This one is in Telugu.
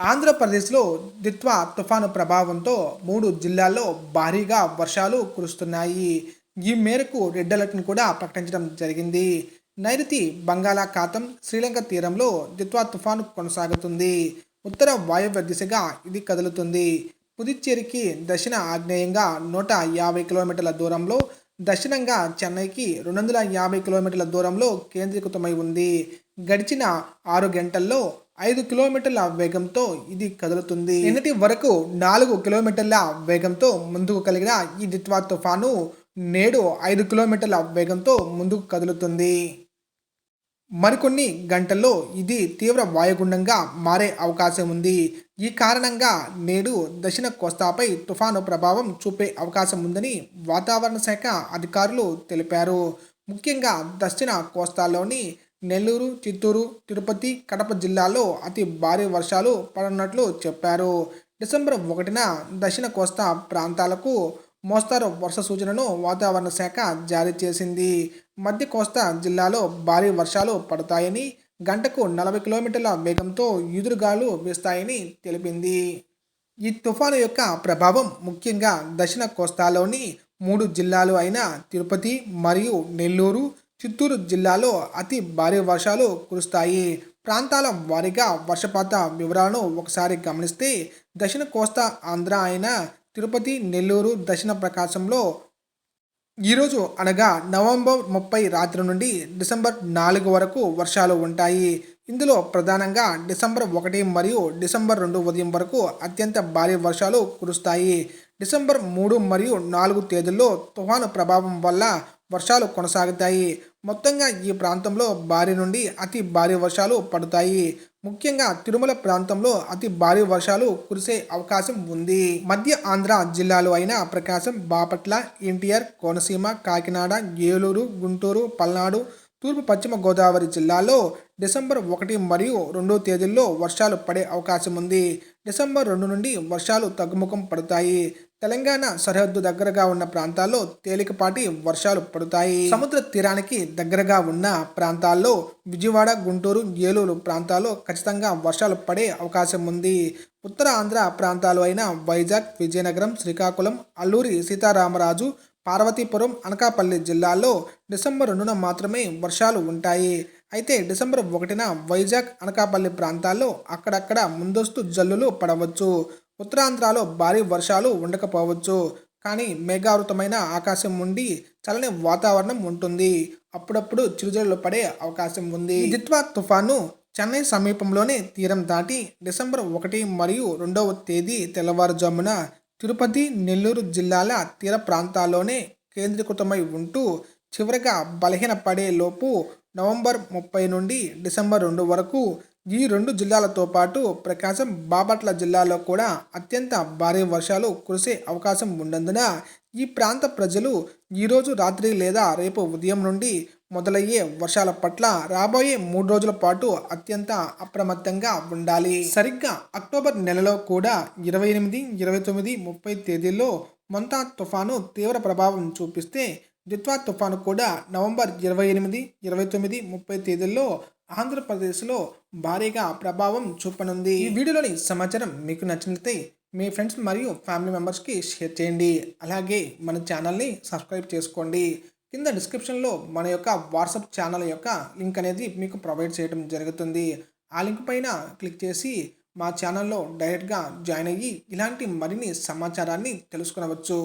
ఆంధ్రప్రదేశ్లో దిత్వా తుఫాను ప్రభావంతో మూడు జిల్లాల్లో భారీగా వర్షాలు కురుస్తున్నాయి. ఈ మేరకు రెడ్ అలర్ట్ను కూడా ప్రకటించడం జరిగింది. నైరుతి బంగాళాఖాతం శ్రీలంక తీరంలో దిత్వా తుఫాను కొనసాగుతుంది. ఉత్తర వాయువ్య దిశగా ఇది కదులుతుంది. పుదుచ్చేరికి దక్షిణ ఆగ్నేయంగా నూట యాభై కిలోమీటర్ల దూరంలో దక్షిణంగా చెన్నైకి రెండు వందల యాభై కిలోమీటర్ల దూరంలో కేంద్రీకృతమై ఉంది. గడిచిన ఆరు గంటల్లో ఐదు కిలోమీటర్ల వేగంతో ఇది కదులుతుంది. నిన్నటి వరకు నాలుగు కిలోమీటర్ల వేగంతో ముందుకు కలిగిన ఈ దిత్వా తుఫాను నేడు ఐదు కిలోమీటర్ల వేగంతో ముందుకు కదులుతుంది. మరికొన్ని గంటల్లో ఇది తీవ్ర వాయుగుండంగా మారే అవకాశం ఉంది. ఈ కారణంగా నేడు దక్షిణ కోస్తాపై తుఫాను ప్రభావం చూపే అవకాశం ఉందని వాతావరణ శాఖ అధికారులు తెలిపారు. ముఖ్యంగా దక్షిణ కోస్తాలోని నెల్లూరు చిత్తూరు తిరుపతి కడప జిల్లాల్లో అతి భారీ వర్షాలు పడనున్నట్లు చెప్పారు. డిసెంబర్ ఒకటిన దక్షిణ కోస్తా ప్రాంతాలకు మోస్తారు వర్ష సూచనను వాతావరణ శాఖ జారీ చేసింది. మధ్య కోస్తా జిల్లాలో భారీ వర్షాలు పడతాయని గంటకు నలభై కిలోమీటర్ల వేగంతో ఈదురుగాలు వీస్తాయని తెలిపింది. ఈ తుఫాను యొక్క ప్రభావం ముఖ్యంగా దక్షిణ కోస్తాలోని మూడు జిల్లాలు అయిన తిరుపతి మరియు నెల్లూరు చిత్తూరు జిల్లాలో అతి భారీ వర్షాలు కురుస్తాయి. ప్రాంతాల వారీగా వర్షపాత వివరాలను ఒకసారి గమనిస్తే దక్షిణ కోస్తా ఆంధ్ర అయిన తిరుపతి నెల్లూరు దక్షిణ ప్రకాశంలో ఈరోజు అనగా నవంబర్ ముప్పై రాత్రి నుండి డిసెంబర్ నాలుగు వరకు వర్షాలు ఉంటాయి. ఇందులో ప్రధానంగా డిసెంబర్ ఒకటి మరియు డిసెంబర్ రెండు ఉదయం వరకు అత్యంత భారీ వర్షాలు కురుస్తాయి. డిసెంబర్ మూడు మరియు నాలుగు తేదీల్లో తుఫాను ప్రభావం వల్ల వర్షాలు కొనసాగుతాయి. మొత్తంగా ఈ ప్రాంతంలో భారీ నుండి అతి భారీ వర్షాలు పడతాయి. ముఖ్యంగా తిరుమల ప్రాంతంలో అతి భారీ వర్షాలు కురిసే అవకాశం ఉంది. మధ్య ఆంధ్ర జిల్లాలు అయిన ప్రకాశం బాపట్ల ఎన్టీఆర్ కోనసీమ కాకినాడ ఏలూరు గుంటూరు పల్నాడు తూర్పు పశ్చిమ గోదావరి జిల్లాలో డిసెంబర్ ఒకటి మరియు రెండో తేదీల్లో వర్షాలు పడే అవకాశం ఉంది. డిసెంబర్ రెండు నుండి వర్షాలు తగ్గుముఖం పడతాయి. తెలంగాణ సరిహద్దు దగ్గరగా ఉన్న ప్రాంతాల్లో తేలికపాటి వర్షాలు పడతాయి. సముద్ర తీరానికి దగ్గరగా ఉన్న ప్రాంతాల్లో విజయవాడ గుంటూరు ఏలూరు ప్రాంతాల్లో ఖచ్చితంగా వర్షాలు పడే అవకాశం ఉంది. ఉత్తర ఆంధ్ర ప్రాంతాలు అయిన వైజాగ్ విజయనగరం శ్రీకాకుళం అల్లూరి సీతారామరాజు పార్వతీపురం అనకాపల్లి జిల్లాల్లో డిసెంబర్ రెండున మాత్రమే వర్షాలు ఉంటాయి. అయితే డిసెంబర్ ఒకటిన వైజాగ్ అనకాపల్లి ప్రాంతాల్లో అక్కడక్కడ ముందస్తు జల్లులు పడవచ్చు. ఉత్తరాంధ్రలో భారీ వర్షాలు ఉండకపోవచ్చు. కానీ మేఘావృతమైన ఆకాశం ఉండి చల్లని వాతావరణం ఉంటుంది. అప్పుడప్పుడు చిరుజల్లు పడే అవకాశం ఉంది. దిత్వా తుఫాను చెన్నై సమీపంలోనే తీరం దాటి డిసెంబర్ ఒకటి మరియు రెండవ తేదీ తెల్లవారుజామున తిరుపతి నెల్లూరు జిల్లాల తీర ప్రాంతాల్లోనే కేంద్రీకృతమై ఉంటూ చివరగా బలహీనపడే లోపు నవంబర్ ముప్పై నుండి డిసెంబర్ రెండు వరకు ఈ రెండు జిల్లాలతో పాటు ప్రకాశం బాపట్ల జిల్లాలో కూడా అత్యంత భారీ వర్షాలు కురిసే అవకాశం ఉన్నందున ఈ ప్రాంత ప్రజలు ఈరోజు రాత్రి లేదా రేపు ఉదయం నుండి మొదలయ్యే వర్షాల పట్ల రాబోయే మూడు రోజుల పాటు అత్యంత అప్రమత్తంగా ఉండాలి. సరిగ్గా అక్టోబర్ నెలలో కూడా ఇరవై ఎనిమిది ఇరవై తొమ్మిది ముప్పై తేదీల్లో మొంతా తుఫాను తీవ్ర ప్రభావం చూపిస్తే దిత్వా తుఫాను కూడా నవంబర్ ఇరవై ఎనిమిది ఇరవై తొమ్మిది ముప్పై తేదీల్లో ఆంధ్రప్రదేశ్లో భారీగా ప్రభావం చూపనుంది. ఈ వీడియోలోని సమాచారం మీకు నచ్చినట్లయితే మీ ఫ్రెండ్స్ మరియు ఫ్యామిలీ మెంబర్స్కి షేర్ చేయండి. అలాగే మన ఛానల్ని సబ్స్క్రైబ్ చేసుకోండి. కింద డిస్క్రిప్షన్లో మన యొక్క వాట్సాప్ ఛానల్ యొక్క లింక్ అనేది మీకు ప్రొవైడ్ చేయడం జరుగుతుంది. ఆ లింక్ పైన క్లిక్ చేసి మా ఛానల్లో డైరెక్ట్గా జాయిన్ అయ్యి ఇలాంటి మరిన్ని సమాచారాన్ని తెలుసుకునవచ్చు.